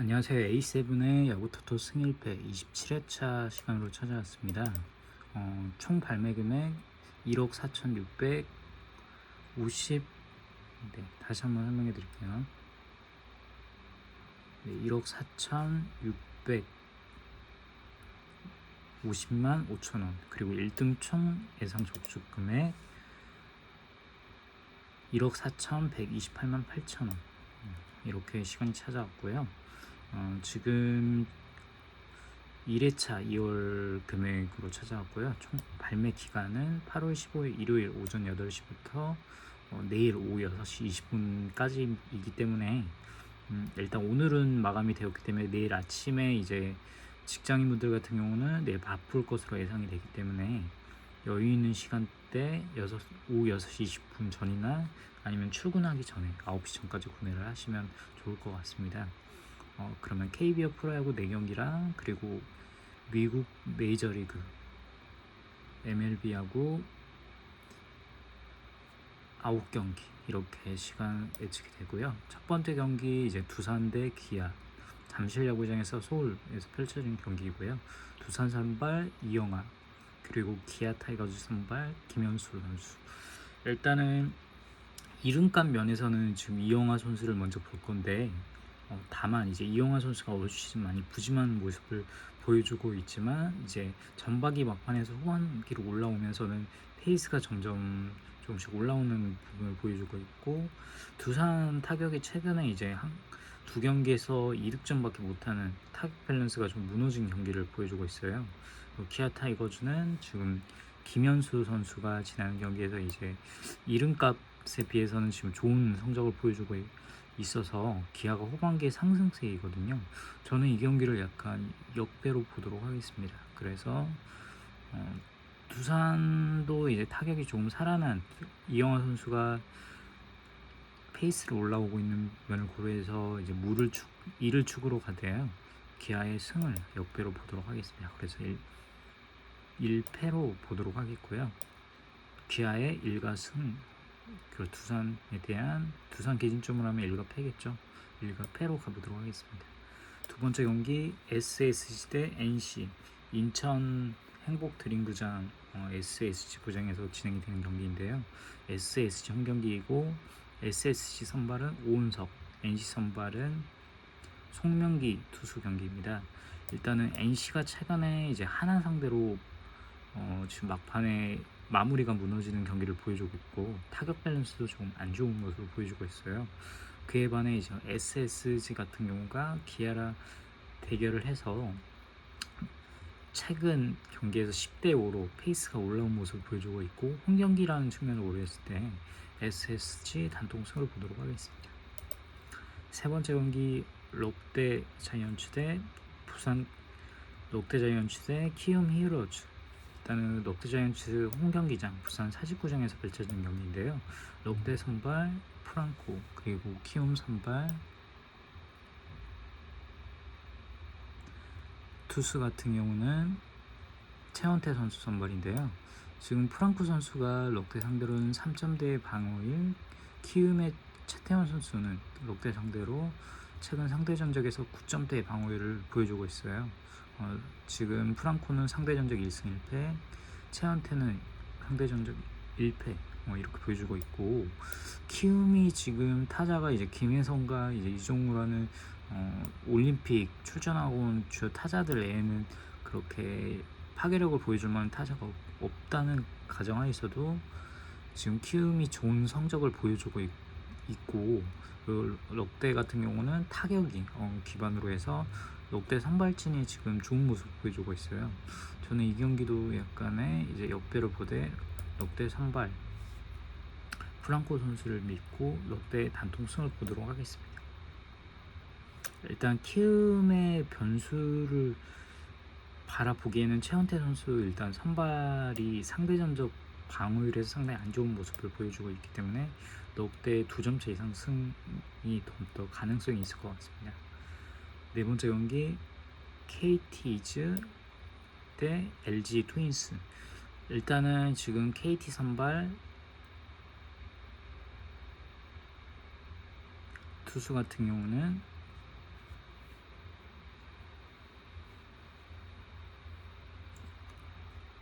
안녕하세요. A7의 야구토토 승일패 27회차 시간으로 찾아왔습니다. 어, 총 발매 금액 1억 4,650 네, 다시 한번 설명해 드릴게요. 네, 1억 4,650만 5천 원 그리고 1등 총 예상 적축 금액 1억 4,128만 8천 원 음, 이렇게 시간이 찾아왔고요. 어, 지금 1회차 2월 금액으로 찾아왔고요. 총 발매 기간은 8월 15일 일요일 오전 8시부터 어, 내일 오후 6시 20분까지이기 때문에 음, 일단 오늘은 마감이 되었기 때문에 내일 아침에 이제 직장인분들 같은 경우는 내일 바쁠 것으로 예상이 되기 때문에 여유 있는 시간대 6, 오후 6시 20분 전이나 아니면 출근하기 전에 9시 전까지 구매를 하시면 좋을 것 같습니다. 어, 그러면 KBO 프로야구 4경기랑 그리고 미국 메이저리그 MLB하고 9경기 이렇게 시간 예측이 되고요. 첫 번째 경기 이제 두산 대 기아 잠실 야구장에서 서울에서 펼쳐진 경기이고요. 두산 선발 이영하 그리고 기아 타이거즈 선발 김현수 선수. 일단은 이름값 면에서는 지금 이영하 선수를 먼저 볼 건데 어, 다만 이제 이영하 선수가 올 시즌 많이 부진한 모습을 보여주고 있지만 이제 전반기 막판에서 후반기로 올라오면서는 페이스가 점점 조금씩 올라오는 부분을 보여주고 있고 두산 타격이 최근에 이제 한, 두 경기에서 2득점밖에 못하는 타격 밸런스가 좀 무너진 경기를 보여주고 있어요. 그리고 키아 타이거즈는 지금 김현수 선수가 지난 경기에서 이제 이름값에 비해서는 지금 좋은 성적을 보여주고 있- 있어서 기아가 후반기에 상승세이거든요. 저는 이 경기를 약간 역배로 보도록 하겠습니다. 그래서 어, 두산도 이제 타격이 조금 살아난 이영하 선수가 페이스를 올라오고 있는 면을 고려해서 이제 무를 축, 이를 축으로 가대요. 기아의 승을 역배로 보도록 하겠습니다. 그래서 1, 1패로 보도록 하겠고요. 기아의 1가 승, 그리고 두산에 대한 두산 기준점으로 하면 1가 패겠죠. 1가 패로 가보도록 하겠습니다. 두 번째 경기 SSG 대 NC 인천 행복 드림구장 어, SSG 구장에서 진행이 되는 경기인데요. SSG 홈 경기이고 SSG 선발은 오은석, NC 선발은 송명기 투수 경기입니다. 일단은 NC가 최근에 이제 하나 상대로 어, 지금 막판에 마무리가 무너지는 경기를 보여주고 있고 타격 밸런스도 좀안 좋은 모습을 보여주고 있어요. 그에 반해 이제 SSG 같은 경우가 기아라 대결을 해서 최근 경기에서 10대 5로 페이스가 올라온 모습을 보여주고 있고 홈 경기라는 측면을 고려했을 때 SSG 단통승을 보도록 하겠습니다. 세 번째 경기 롯데 자이언츠 대 부산 롯데 자이언츠 대 키움 히어로즈 일단은 롯데 자이언츠 홈 경기장 부산 사직구장에서 펼쳐지는 경기인데요. 롯데 선발 프랑코 그리고 키움 선발 투수 같은 경우는 최원태 선수 선발인데요. 지금 프랑코 선수가 롯데 상대로는 3점대 방어일, 키움의 최태원 선수는 롯데 상대로 최근 상대 전적에서 9점대 방어율을 보여주고 있어요. 어, 지금 프랑코는 상대 전적 1승 1패, 최원태는 상대 전적 1패 어, 이렇게 보여주고 있고 키움이 지금 타자가 이제 김혜성과 이제 이종우라는 어, 올림픽 출전하고 온 주요 타자들 외에는 그렇게 파괴력을 보여줄 만한 타자가 없, 없다는 가정하에서도 지금 키움이 좋은 성적을 보여주고 있, 고 그 롯데 같은 경우는 타격이 어, 기반으로 해서 롯데 선발진이 지금 좋은 모습을 보여주고 있어요. 저는 이 경기도 약간의 이제 역배를 보되 롯데 선발 프랑코 선수를 믿고 롯데 단통승을 보도록 하겠습니다. 일단 키움의 변수를 바라보기에는 최원태 선수 일단 선발이 상대 전적 방어율에서 상당히 안 좋은 모습을 보여주고 있기 때문에 넉대 두 점차 이상 승이 더 가능성이 있을 것 같습니다. 네 번째 경기 KT즈 대 LG 트윈스. 일단은 지금 KT 선발 투수 같은 경우는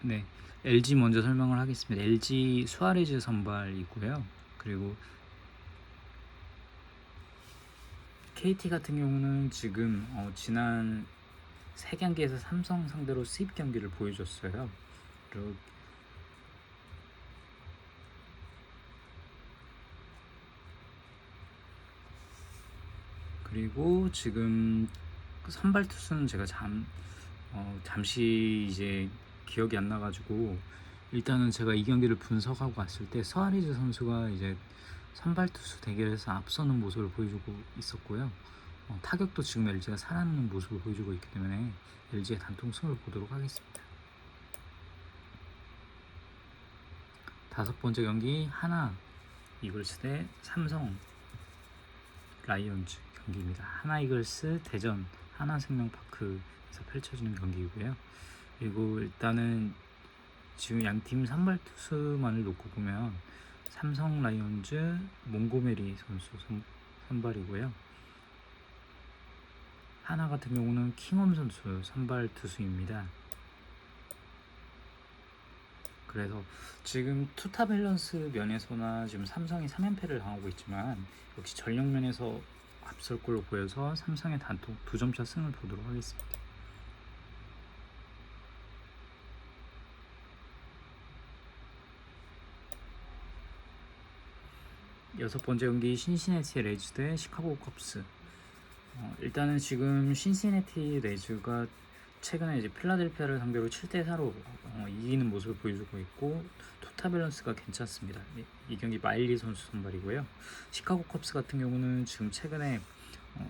네 LG 먼저 설명을 하겠습니다. LG 수아레즈 선발이고요. 그리고 KT 같은 경우는 지금 어, 지난 세 경기에서 삼성 상대로 스윕 경기를 보여줬어요. 그리고 그리고 지금 그 선발 투수는 제가 잠 어, 잠시 이제 기억이 안 나가지고 일단은 제가 이 경기를 분석하고 왔을 때 서아리즈 선수가 이제 선발 투수 대결에서 앞서는 모습을 보여주고 있었고요. 어, 타격도 지금 LG가 살아남는 모습을 보여주고 있기 때문에 LG의 단통 승을 보도록 하겠습니다. 다섯 번째 경기 하나 이글스 대 삼성 라이온즈 경기입니다. 하나 이글스 대전 하나생명파크에서 펼쳐지는 경기이고요. 그리고 일단은 지금 양팀 선발 투수만을 놓고 보면 삼성 라이온즈 몽고메리 선수 선, 선발이고요. 하나 같은 경우는 킹홈 선수 선발 투수입니다. 그래서 지금 투타 밸런스 면에서나 지금 삼성이 3연패를 당하고 있지만 역시 전력 면에서 앞설 걸로 보여서 삼성의 단독 두 점차 승을 보도록 하겠습니다. 여섯 번째 경기 신시내티 레즈 대 시카고 컵스. 어, 일단은 지금 신시내티 레즈가 최근에 이제 필라델피아를 상대로 7대 4로 어, 이기는 모습을 보여주고 있고 토타 밸런스가 괜찮습니다. 이, 이 경기 마일리 선수 선발이고요. 시카고 컵스 같은 경우는 지금 최근에 어,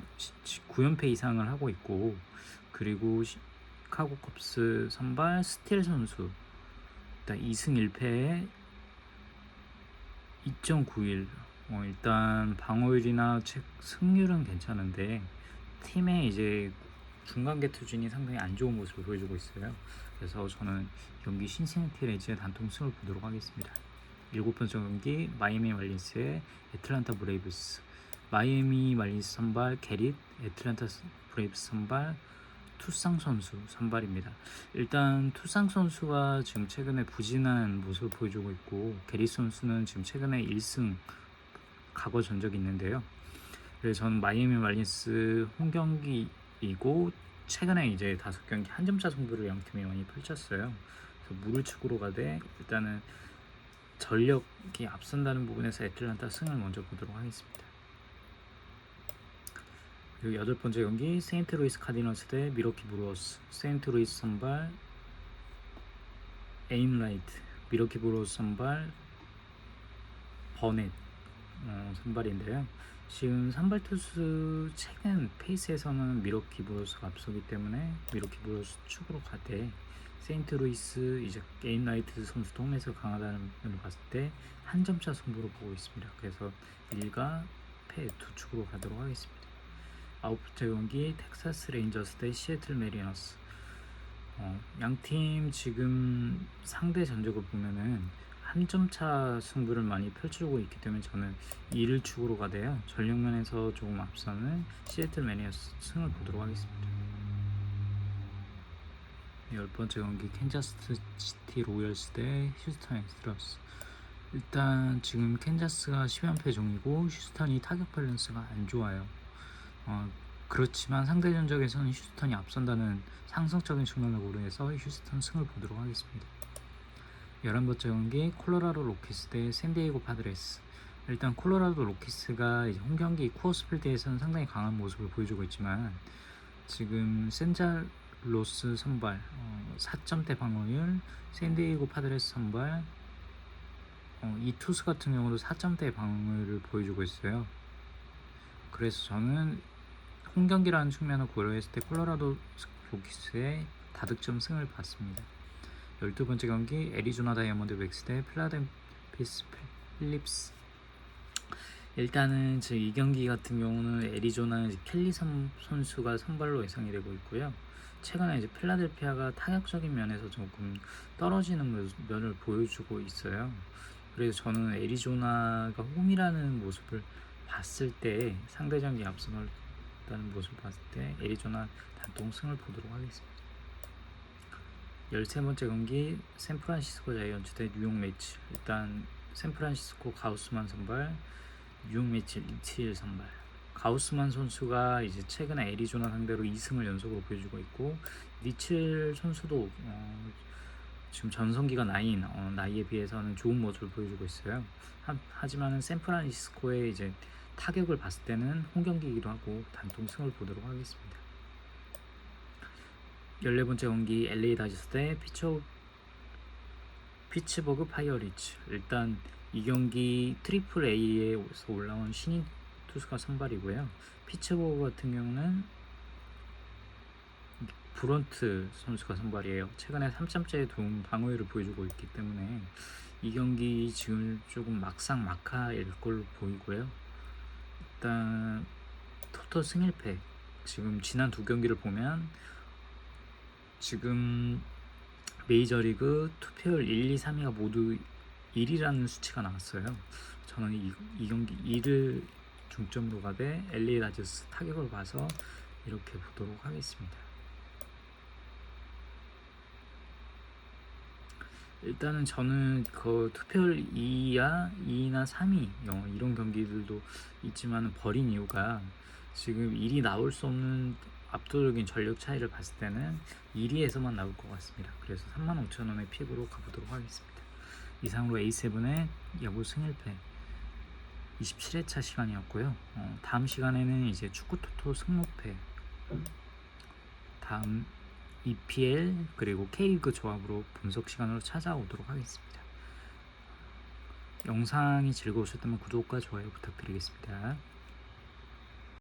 9연패 이상을 하고 있고 그리고 시카고 컵스 선발 스틸 선수 일단 2승 1패에 2.91 어, 일단 방어율이나 책 승률은 괜찮은데 팀의 이제 중간계 투진이 상당히 안 좋은 모습을 보여주고 있어요. 그래서 저는 경기 신시내티 레즈의 단통 승을 보도록 하겠습니다. 일곱 번째 경기 마이애미 말린스의 애틀란타 브레이브스 마이애미 말린스 선발 게릿 애틀란타 브레이브스 선발 투상 선수 선발입니다. 일단 투상 선수가 지금 최근에 부진한 모습을 보여주고 있고 게릿 선수는 지금 최근에 1승 과거 전적이 있는데요. 그래서 저는 마이애미 말린스 홈 경기이고 최근에 이제 다섯 경기 한 점차 승부를 양 팀이 많이 펼쳤어요. 그래서 물을 축으로 가되 일단은 전력이 앞선다는 부분에서 애틀란타 승을 먼저 보도록 하겠습니다. 그리고 여덟 번째 경기 세인트루이스 카디너스 대 미러키 브루어스 세인트루이스 선발 에인라이트 미러키 브루어스 선발 버넷 어, 선발인데요. 지금 선발 투수 최근 페이스에서는 미러키 브루어스가 앞서기 때문에 미러키 브루어스 축으로 가되 세인트루이스 이제 게임라이트 선수 동에서 강하다는 면을 봤을 때 한 점차 승부로 보고 있습니다. 그래서 1과 패두 축으로 가도록 하겠습니다. 아홉 번째 경기 텍사스 레인저스 대 시애틀 메리너스 어, 양팀 지금 상대 전적을 보면은 한 점 차 승부를 많이 펼치고 있기 때문에 저는 2를 축으로 가대요. 전력면에서 조금 앞서는 시애틀 메리너스 승을 보도록 하겠습니다. 열 번째 경기 캔자스 시티 로열스 대 휴스턴 엑스트라스 일단 지금 캔자스가 10연패 중이고 휴스턴이 타격 밸런스가 안 좋아요. 어, 그렇지만 상대 전적에서는 휴스턴이 앞선다는 상승적인 측면을 고려해서 휴스턴 승을 보도록 하겠습니다. 11번째 경기 콜로라도 로키스 대 샌디에이고 파드레스 일단 콜로라도 로키스가 홈 경기 쿠어스필드에서는 상당히 강한 모습을 보여주고 있지만 지금 센잘 로스 선발 어, 4점대 방어율 샌디에이고 파드레스 선발 어, 이 투수 같은 경우도 4점대 방어율을 보여주고 있어요. 그래서 저는 홈 경기라는 측면을 고려했을 때 콜로라도 로키스의 다득점 승을 봤습니다. 12번째 경기 애리조나 다이아몬드 백스 대 필라델피스 필립스 일단은 지금 이 경기 같은 경우는 애리조나 켈리 선, 선수가 선발로 예상이 되고 있고요. 최근에 이제 필라델피아가 타격적인 면에서 조금 떨어지는 면을 보여주고 있어요. 그래서 저는 애리조나가 홈이라는 모습을 봤을 때 상대전이 앞서다는 모습을 봤을 때 애리조나 단통승을 보도록 하겠습니다. 13번째 경기 샌프란시스코 자이언츠 대 뉴욕 매치 일단 샌프란시스코 가우스만 선발 뉴욕 매치 리치일 선발 가우스만 선수가 이제 최근에 애리조나 상대로 2승을 연속으로 보여주고 있고 리칠 선수도 어, 지금 전성기가 나이인 어, 나이에 비해서는 좋은 모습을 보여주고 있어요. 하, 하지만은 샌프란시스코의 이제 타격을 봤을 때는 홈경기이기도 하고 단통 승을 보도록 하겠습니다. 14번째 경기 LA 다저스 대 피처 피츠버그 파이어리츠 일단 이 경기 트리플 A에서 올라온 신인 투수가 선발이고요. 피츠버그 같은 경우는 브런트 선수가 선발이에요. 최근에 3점째 도움 방어율을 보여주고 있기 때문에 이 경기 지금 조금 막상 막하일 걸로 보이고요. 일단 토탈 승일패 지금 지난 두 경기를 보면 지금 메이저리그 투표율 1, 2, 3위가 모두 1이라는 수치가 나왔어요. 저는 이, 이 경기 1을 중점으로 가되 LA 다저스 타격을 봐서 이렇게 보도록 하겠습니다. 일단은 저는 그 투표율 2야 2나 3위 어, 이런 경기들도 있지만 버린 이유가 지금 1이 나올 수 없는 압도적인 전력 차이를 봤을 때는 1위에서만 나올 것 같습니다. 그래서 35,000원의 픽으로 가보도록 하겠습니다. 이상으로 A7의 야구 승일패 27회차 시간이었고요. 어, 다음 시간에는 이제 축구 토토 승무패 다음 EPL 그리고 K리그 조합으로 분석 시간으로 찾아오도록 하겠습니다. 영상이 즐거우셨다면 구독과 좋아요 부탁드리겠습니다.